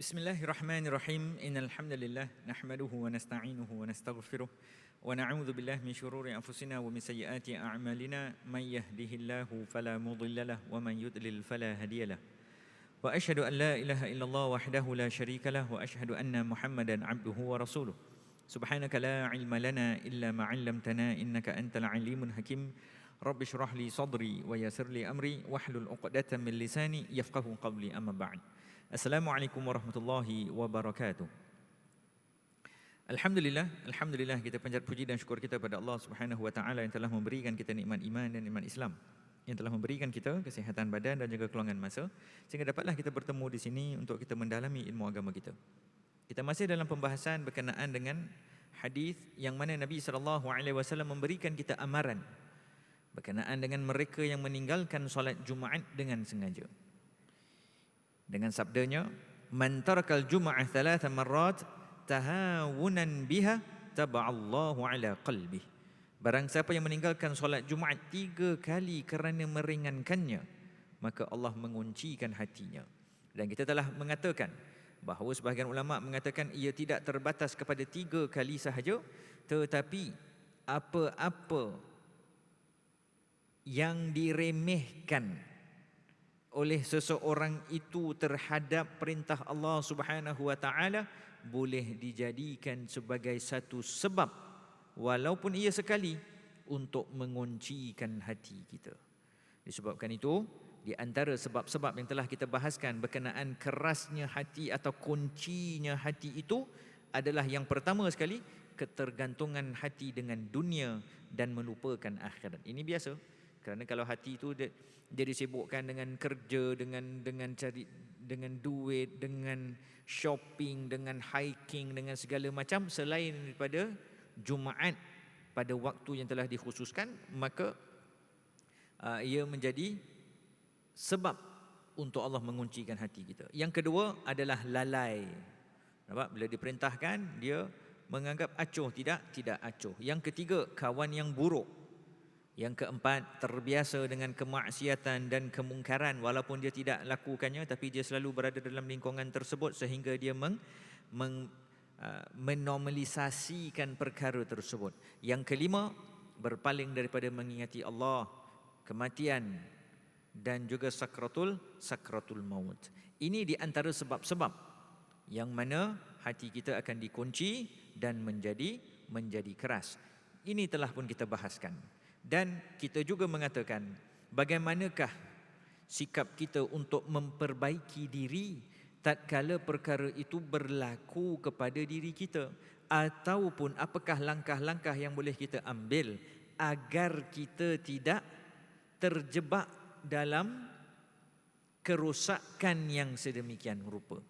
بسم الله الرحمن الرحيم إن الحمد لله نحمده ونستعينه ونستغفره ونعوذ بالله من شرور أنفسنا ومن سيئات أعمالنا من يهده الله فلا مضل له ومن يضلل فلا هادي له وأشهد أن لا إله إلا الله وحده لا شريك له وأشهد أن محمدا عبده ورسوله سبحانك لا علم لنا إلا ما علمتنا إنك أنت العليم الحكيم رب اشرح لي صدري ويسر لي أمري واحلل عقدة من لساني يفقه قولي أما بعد Assalamualaikum warahmatullahi wabarakatuh. Alhamdulillah, alhamdulillah kita panjat puji dan syukur kita pada Allah Subhanahu wa taala yang telah memberikan kita nikmat iman dan nikmat Islam. Yang telah memberikan kita kesihatan badan dan juga keluangan masa sehingga dapatlah kita bertemu di sini untuk kita mendalami ilmu agama kita. Kita masih dalam pembahasan berkenaan dengan hadis yang mana Nabi sallallahu alaihi wasallam memberikan kita amaran berkenaan dengan mereka yang meninggalkan solat Jumaat dengan sengaja dengan sabdanya man tarakal jum'ah thalatha marrat tahawunan biha taba'allahu ala qalbi barang siapa yang meninggalkan solat Jumaat tiga kali kerana meringankannya maka Allah menguncikan hatinya. Dan kita telah mengatakan bahawa sebahagian ulama mengatakan ia tidak terbatas kepada tiga kali sahaja tetapi apa-apa yang diremehkan oleh seseorang itu terhadap perintah Allah Subhanahu wa taala boleh dijadikan sebagai satu sebab walaupun ia sekali untuk menguncikan hati kita. Disebabkan itu di antara sebab-sebab yang telah kita bahaskan berkenaan kerasnya hati atau kuncinya hati itu adalah yang pertama sekali ketergantungan hati dengan dunia dan melupakan akhirat. Ini biasa. Kerana kalau hati itu dia, dia disibukkan dengan kerja, dengan dengan cari dengan duit, dengan shopping, dengan hiking, dengan segala macam selain daripada Jumaat pada waktu yang telah dikhususkan, maka uh, ia menjadi sebab untuk Allah menguncikan hati kita. Yang kedua adalah lalai. Nampak? Bila diperintahkan, dia menganggap acuh. Tidak, tidak acuh. Yang ketiga, kawan yang buruk. Yang keempat, terbiasa dengan kemaksiatan dan kemungkaran walaupun dia tidak lakukannya tapi dia selalu berada dalam lingkungan tersebut sehingga dia meng, meng, uh, menormalisasikan perkara tersebut. Yang kelima, berpaling daripada mengingati Allah, kematian dan juga sakratul sakratul maut. Ini di antara sebab-sebab yang mana hati kita akan dikunci dan menjadi menjadi keras. Ini telah pun kita bahaskan. Dan kita juga mengatakan bagaimanakah sikap kita untuk memperbaiki diri tatkala perkara itu berlaku kepada diri kita ataupun apakah langkah-langkah yang boleh kita ambil agar kita tidak terjebak dalam kerosakan yang sedemikian rupa.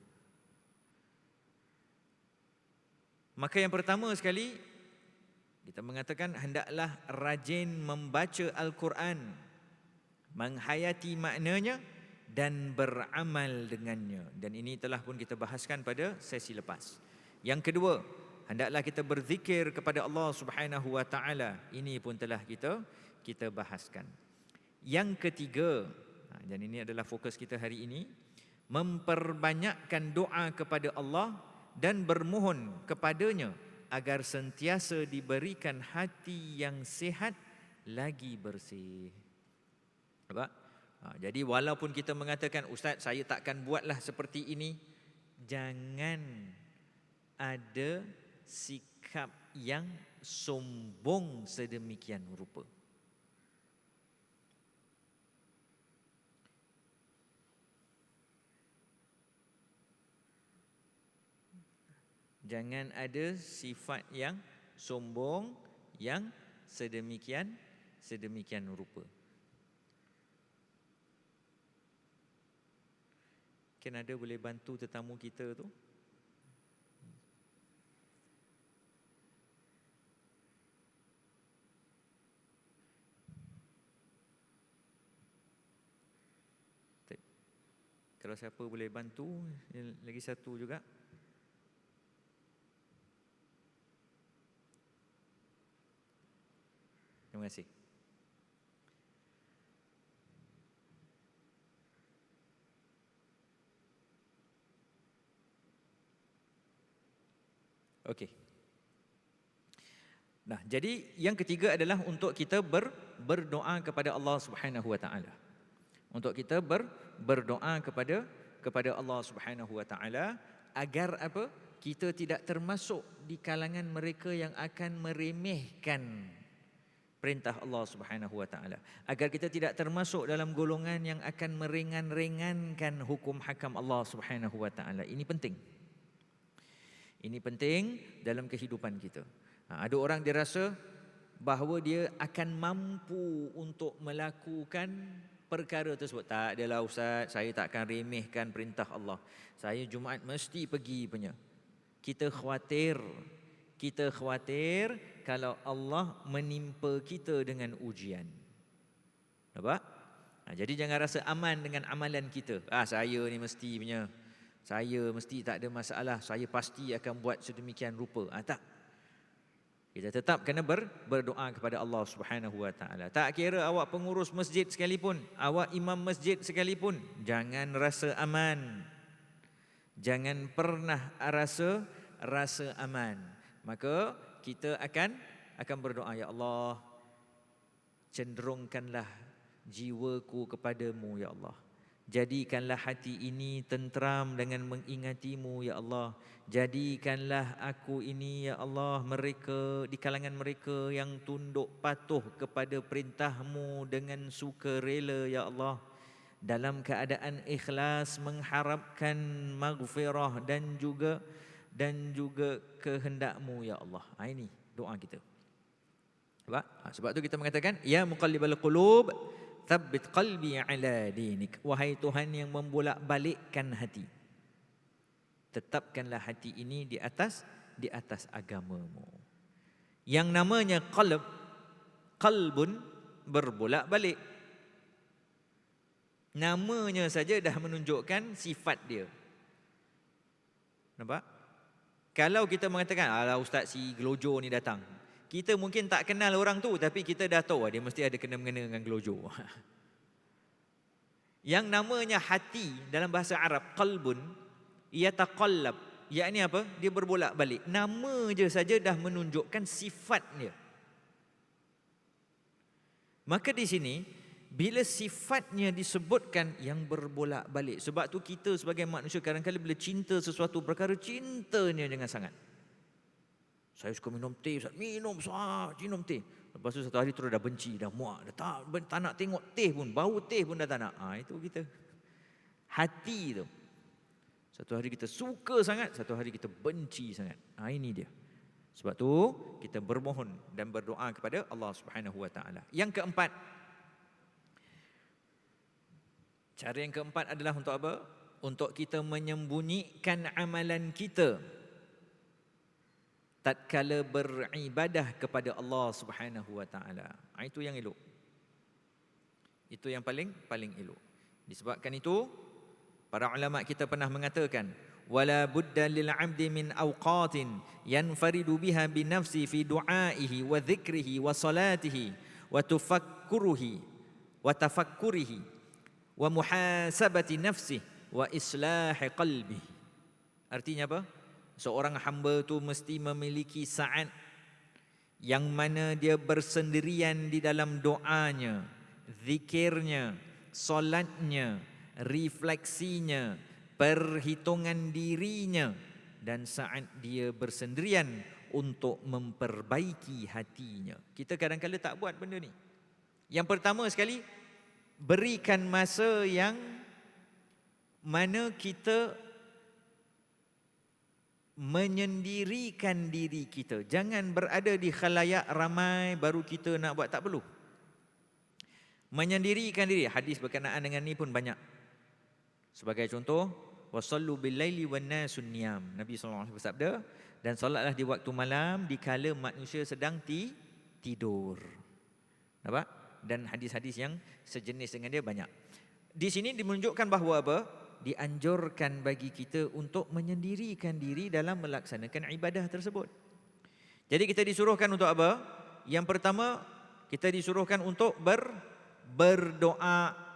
Maka yang pertama sekali kita mengatakan hendaklah rajin membaca Al-Quran, menghayati maknanya dan beramal dengannya. Dan ini telah pun kita bahaskan pada sesi lepas. Yang kedua, hendaklah kita berzikir kepada Allah Subhanahu wa taala. Ini pun telah kita kita bahaskan. Yang ketiga, ha, dan ini adalah fokus kita hari ini, memperbanyakkan doa kepada Allah dan bermohon kepadanya agar sentiasa diberikan hati yang sehat lagi bersih. Apa? Ha, jadi walaupun kita mengatakan ustaz saya takkan buatlah seperti ini, jangan ada sikap yang sombong sedemikian rupa. Jangan ada sifat yang sombong yang sedemikian sedemikian rupa. Mungkin ada boleh bantu tetamu kita tu. Kalau siapa boleh bantu, lagi satu juga. Terima kasih. Okey. Nah, jadi yang ketiga adalah untuk kita ber, berdoa kepada Allah Subhanahu Wa Taala. Untuk kita ber, berdoa kepada kepada Allah Subhanahu Wa Taala agar apa? Kita tidak termasuk di kalangan mereka yang akan meremehkan perintah Allah Subhanahu Wa Taala. Agar kita tidak termasuk dalam golongan yang akan meringan-ringankan hukum hakam Allah Subhanahu Wa Taala. Ini penting. Ini penting dalam kehidupan kita. Ha, ada orang dia rasa bahawa dia akan mampu untuk melakukan perkara tersebut. Tak adalah Ustaz, saya tak akan remehkan perintah Allah. Saya Jumaat mesti pergi punya. Kita khawatir, kita khawatir kalau Allah menimpa kita dengan ujian. Nampak? Ha, jadi jangan rasa aman dengan amalan kita. Ah saya ni mesti punya. Saya mesti tak ada masalah. Saya pasti akan buat sedemikian rupa. Ah tak. Kita tetap kena ber, berdoa kepada Allah Subhanahu Wa Taala. Tak kira awak pengurus masjid sekalipun, awak imam masjid sekalipun, jangan rasa aman. Jangan pernah rasa rasa aman. Maka kita akan akan berdoa ya Allah cenderungkanlah jiwaku kepadamu ya Allah. Jadikanlah hati ini tenteram dengan mengingatimu ya Allah. Jadikanlah aku ini ya Allah mereka di kalangan mereka yang tunduk patuh kepada perintahmu dengan suka rela ya Allah. Dalam keadaan ikhlas mengharapkan maghfirah dan juga dan juga kehendakmu ya Allah. Ha, ini doa kita. Sebab, ha, sebab tu kita mengatakan ya muqallibal qulub Thabbit qalbi ala dinik. Wahai Tuhan yang membolak-balikkan hati. Tetapkanlah hati ini di atas di atas agamamu. Yang namanya qalb, qalbun berbolak-balik. Namanya saja dah menunjukkan sifat dia. Nampak? Kalau kita mengatakan, ala ustaz si gelojo ni datang. Kita mungkin tak kenal orang tu tapi kita dah tahu dia mesti ada kena-mengena dengan gelojo. Yang namanya hati dalam bahasa Arab qalbun yataqallab. Yakni apa? Dia berbolak-balik. Nama je saja dah menunjukkan sifat dia. Maka di sini bila sifatnya disebutkan yang berbolak-balik. Sebab tu kita sebagai manusia kadang-kadang bila cinta sesuatu perkara cintanya dengan sangat. Saya suka minum teh, Ustaz. Minum, Ustaz. Minum teh. Lepas tu satu hari terus dah benci, dah muak. Dah tak, tak nak tengok teh pun. Bau teh pun dah tak nak. Ha, itu kita. Hati tu. Satu hari kita suka sangat, satu hari kita benci sangat. Ha, ini dia. Sebab tu kita bermohon dan berdoa kepada Allah Subhanahu Wa Taala. Yang keempat, cara yang keempat adalah untuk apa? Untuk kita menyembunyikan amalan kita tatkala beribadah kepada Allah Subhanahu wa taala. Ah, itu yang elok. Itu yang paling paling elok. Disebabkan itu para ulama kita pernah mengatakan wala budda lil 'abdi min awqatin yanfaridu biha bi nafsi fi du'aihi wa dhikrihi wa salatihi wa tafakkuruhi wa tafakkurihi wa muhasabati nafsi wa islahi qalbi. Artinya apa? seorang hamba tu mesti memiliki saat yang mana dia bersendirian di dalam doanya, zikirnya, solatnya, refleksinya, perhitungan dirinya dan saat dia bersendirian untuk memperbaiki hatinya. Kita kadang-kadang tak buat benda ni. Yang pertama sekali, berikan masa yang mana kita menyendirikan diri kita. Jangan berada di khalayak ramai baru kita nak buat tak perlu. Menyendirikan diri. Hadis berkenaan dengan ni pun banyak. Sebagai contoh, wasallu billaili wan nasun niyam. Nabi sallallahu alaihi bersabda dan solatlah di waktu malam dikala manusia sedang ti tidur. Nampak? Dan hadis-hadis yang sejenis dengan dia banyak. Di sini dimenunjukkan bahawa apa? dianjurkan bagi kita untuk menyendirikan diri dalam melaksanakan ibadah tersebut. Jadi kita disuruhkan untuk apa? Yang pertama, kita disuruhkan untuk ber, berdoa.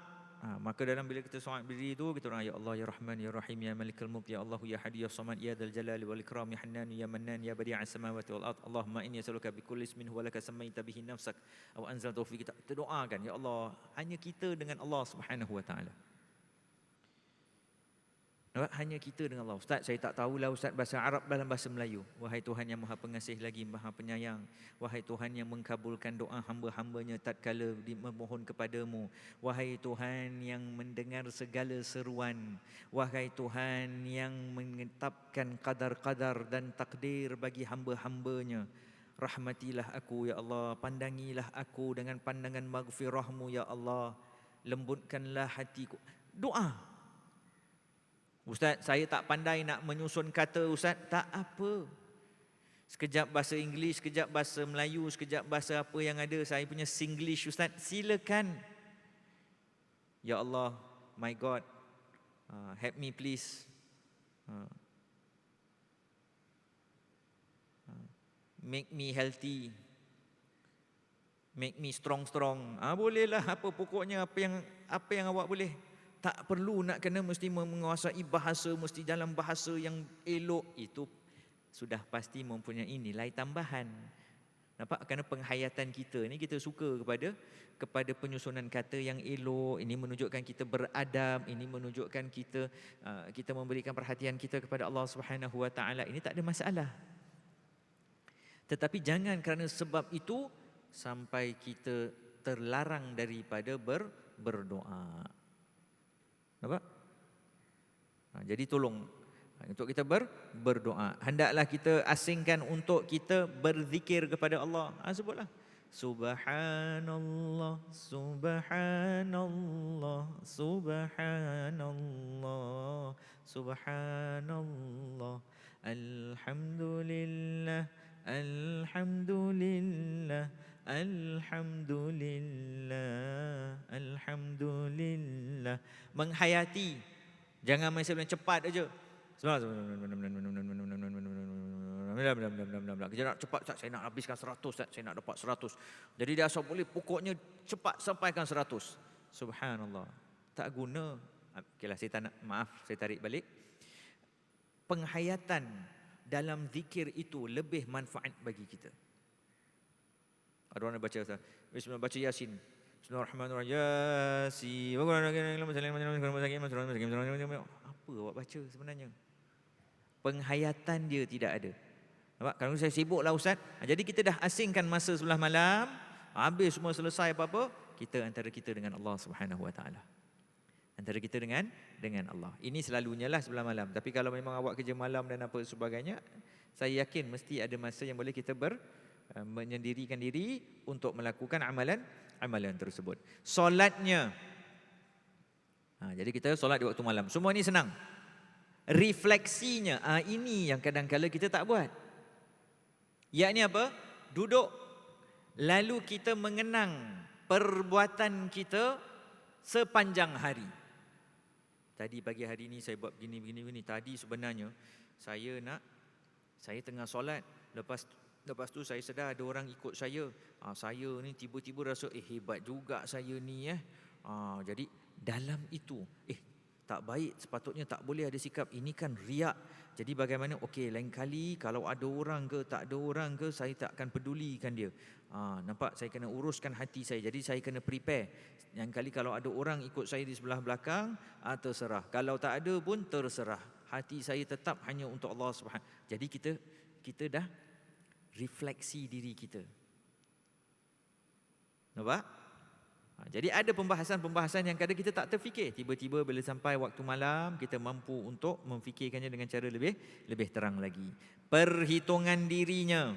Ha, maka dalam bila kita solat berdiri itu kita orang ya Allah ya Rahman ya Rahim ya Malikul Mulk ya Allah ya Hadi ya Samad ya Dzal Jalali wal Ikram ya Hannan ya Mannan ya Badi'as samawati wal ard Allahumma inni as'aluka bi kulli ismin huwa laka sammaita bihi nafsak aw anzaltahu fi kita doakan ya Allah hanya kita dengan Allah Subhanahu wa taala hanya kita dengan Allah. Ustaz, saya tak tahulah Ustaz bahasa Arab dalam bahasa Melayu. Wahai Tuhan yang maha pengasih lagi maha penyayang. Wahai Tuhan yang mengkabulkan doa hamba-hambanya tatkala memohon kepadamu. Wahai Tuhan yang mendengar segala seruan. Wahai Tuhan yang menetapkan kadar-kadar dan takdir bagi hamba-hambanya. Rahmatilah aku ya Allah. Pandangilah aku dengan pandangan maghfirahmu ya Allah. Lembutkanlah hatiku. Doa. Ustaz, saya tak pandai nak menyusun kata Ustaz. Tak apa. Sekejap bahasa Inggeris, sekejap bahasa Melayu, sekejap bahasa apa yang ada. Saya punya Singlish Ustaz. Silakan. Ya Allah, my God. Uh, help me please. Uh, make me healthy. Make me strong-strong. Ah, bolehlah apa pokoknya apa yang apa yang awak boleh tak perlu nak kena mesti menguasai bahasa mesti dalam bahasa yang elok itu sudah pasti mempunyai nilai tambahan. Nampak? Kerana penghayatan kita ni kita suka kepada kepada penyusunan kata yang elok. Ini menunjukkan kita beradab ini menunjukkan kita uh, kita memberikan perhatian kita kepada Allah Subhanahu Wa Taala. Ini tak ada masalah. Tetapi jangan kerana sebab itu sampai kita terlarang daripada ber, berdoa apa? Ha, jadi tolong ha, untuk kita ber, berdoa. Hendaklah kita asingkan untuk kita berzikir kepada Allah. Ha, sebutlah. Subhanallah, Subhanallah, Subhanallah, Subhanallah, Alhamdulillah, Alhamdulillah. Alhamdulillah Alhamdulillah Menghayati Jangan main sebelum cepat aja. Kerja nak cepat saya nak habiskan seratus saya nak dapat seratus. Jadi dia asal boleh pokoknya cepat sampaikan seratus. Subhanallah. Tak guna. Okeylah saya tak nak, maaf saya tarik balik. Penghayatan dalam zikir itu lebih manfaat bagi kita. Ada orang baca. Bismillah baca Yasin. Bismillahirrahmanirrahim. Yasin. Apa awak baca sebenarnya? Penghayatan dia tidak ada. Nampak? Kalau saya sibuk lah Ustaz. Ha, jadi kita dah asingkan masa sebelah malam. Habis semua selesai apa-apa. Kita antara kita dengan Allah Subhanahu Wa Taala. Antara kita dengan dengan Allah. Ini selalunya lah sebelah malam. Tapi kalau memang awak kerja malam dan apa sebagainya. Saya yakin mesti ada masa yang boleh kita ber, menyendirikan diri untuk melakukan amalan amalan tersebut. Solatnya. Ha, jadi kita solat di waktu malam. Semua ini senang. Refleksinya, ha, ini yang kadang-kadang kita tak buat. Yakni apa? Duduk. Lalu kita mengenang perbuatan kita sepanjang hari. Tadi pagi hari ini saya buat begini, begini, begini. Tadi sebenarnya saya nak, saya tengah solat. Lepas Lepas tu saya sedar ada orang ikut saya. Ha, saya ni tiba-tiba rasa eh hebat juga saya ni eh. Ha, jadi dalam itu eh tak baik sepatutnya tak boleh ada sikap ini kan riak. Jadi bagaimana okey lain kali kalau ada orang ke tak ada orang ke saya tak akan pedulikan dia. Ha, nampak saya kena uruskan hati saya. Jadi saya kena prepare. Yang kali kalau ada orang ikut saya di sebelah belakang ha, terserah. Kalau tak ada pun terserah. Hati saya tetap hanya untuk Allah Subhanahu. Jadi kita kita dah refleksi diri kita. Nampak? Ha, jadi ada pembahasan-pembahasan yang kadang kita tak terfikir. Tiba-tiba bila sampai waktu malam, kita mampu untuk memfikirkannya dengan cara lebih lebih terang lagi. Perhitungan dirinya.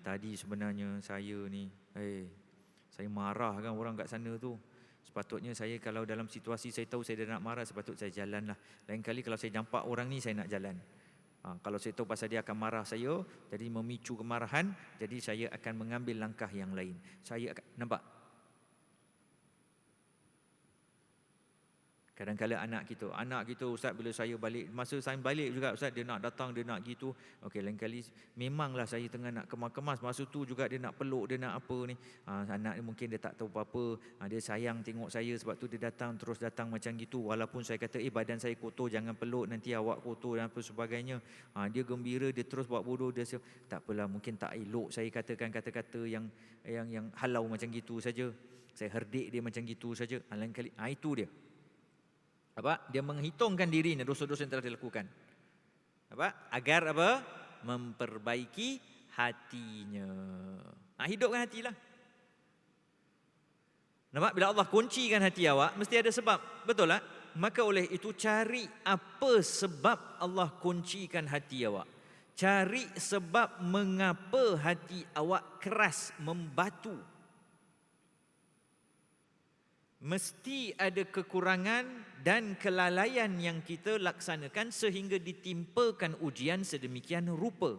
Tadi sebenarnya saya ni, eh, saya marah kan orang kat sana tu. Sepatutnya saya kalau dalam situasi saya tahu saya dah nak marah, sepatutnya saya jalan lah. Lain kali kalau saya jampak orang ni, saya nak jalan. Ha, kalau saya tahu pasal dia akan marah saya, jadi memicu kemarahan, jadi saya akan mengambil langkah yang lain. Saya akan nampak. Kadang-kadang anak kita, anak kita ustaz bila saya balik, masa saya balik juga ustaz dia nak datang, dia nak gitu. Okey, lain kali memanglah saya tengah nak kemas-kemas, masa tu juga dia nak peluk, dia nak apa ni. Ha, anak ni mungkin dia tak tahu apa-apa, ha, dia sayang tengok saya sebab tu dia datang terus datang macam gitu. Walaupun saya kata, eh badan saya kotor, jangan peluk, nanti awak kotor dan apa sebagainya. Ha, dia gembira, dia terus buat bodoh, dia siap. tak apalah, mungkin tak elok saya katakan kata-kata yang yang yang halau macam gitu saja. Saya herdik dia macam gitu saja. Ha, lain kali, ha, itu dia apa? Dia menghitungkan dirinya dosa-dosa yang telah dilakukan. Apa? Agar apa? Memperbaiki hatinya. Nah hidupkan hatilah. Nampak? Bila Allah kuncikan hati awak mesti ada sebab. Betul tak? Maka oleh itu cari apa sebab Allah kuncikan hati awak. Cari sebab mengapa hati awak keras membatu mesti ada kekurangan dan kelalaian yang kita laksanakan sehingga ditimpakan ujian sedemikian rupa.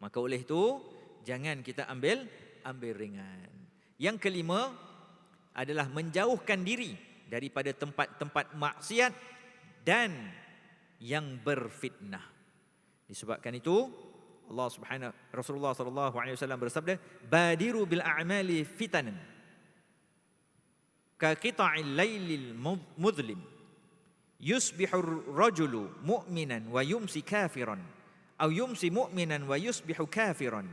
Maka oleh itu, jangan kita ambil ambil ringan. Yang kelima adalah menjauhkan diri daripada tempat-tempat maksiat dan yang berfitnah. Disebabkan itu, Allah Subhanahu Rasulullah sallallahu alaihi wasallam bersabda, "Badiru bil a'mali fitanan." kaqita'il lailil mudhlim yusbihu rajulu mu'minan wa yumsi kafiran aw yumsi mu'minan wa yusbihu kafiran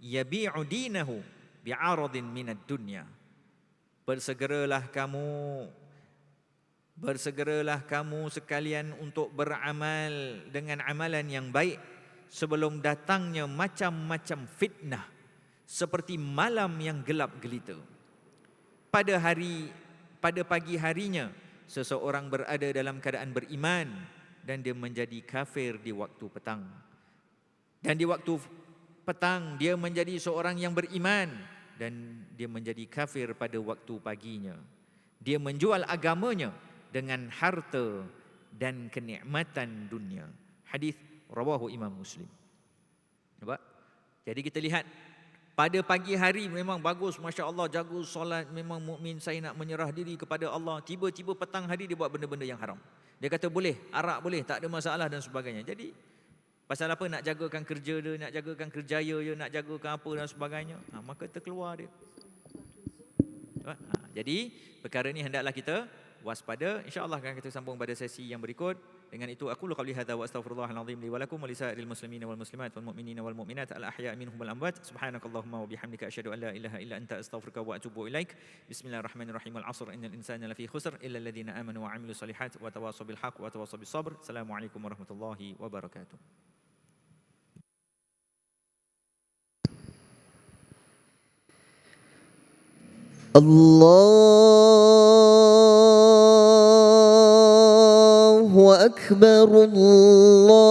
yabi'u dinahu bi'aradin minad dunya bersegeralah kamu bersegeralah kamu sekalian untuk beramal dengan amalan yang baik sebelum datangnya macam-macam fitnah seperti malam yang gelap gelita pada hari pada pagi harinya seseorang berada dalam keadaan beriman dan dia menjadi kafir di waktu petang. Dan di waktu petang dia menjadi seorang yang beriman dan dia menjadi kafir pada waktu paginya. Dia menjual agamanya dengan harta dan kenikmatan dunia. Hadis rawahu Imam Muslim. Nampak? Jadi kita lihat pada pagi hari memang bagus Masya Allah jaga solat Memang mukmin saya nak menyerah diri kepada Allah. Tiba-tiba petang hari dia buat benda-benda yang haram. Dia kata boleh, arak boleh, tak ada masalah dan sebagainya. Jadi pasal apa nak jagakan kerja dia Nak jagakan kerjaya dia, nak jagakan apa dan sebagainya? Ha, Maka terkeluar dia. Ha, Jadi perkara ini hendaklah kita waspada. Insyaallah akan kita sambung pada sesi yang berikut. Dengan itu aku qauli hadza wa astaghfirullah alazim li wa lakum wa lisairil muslimin wal muslimat wal mu'minina wal mu'minat al ahya minhum wal amwat. Subhanakallahumma wa bihamdika asyhadu an la ilaha illa anta astaghfiruka wa atubu ilaik. Bismillahirrahmanirrahim. Al asr innal insana lafi khusr illa alladhina amanu wa amilus salihat wa tawassaw bil haqq wa tawassaw bis sabr. Assalamu alaikum warahmatullahi wabarakatuh Allah أكبر الله.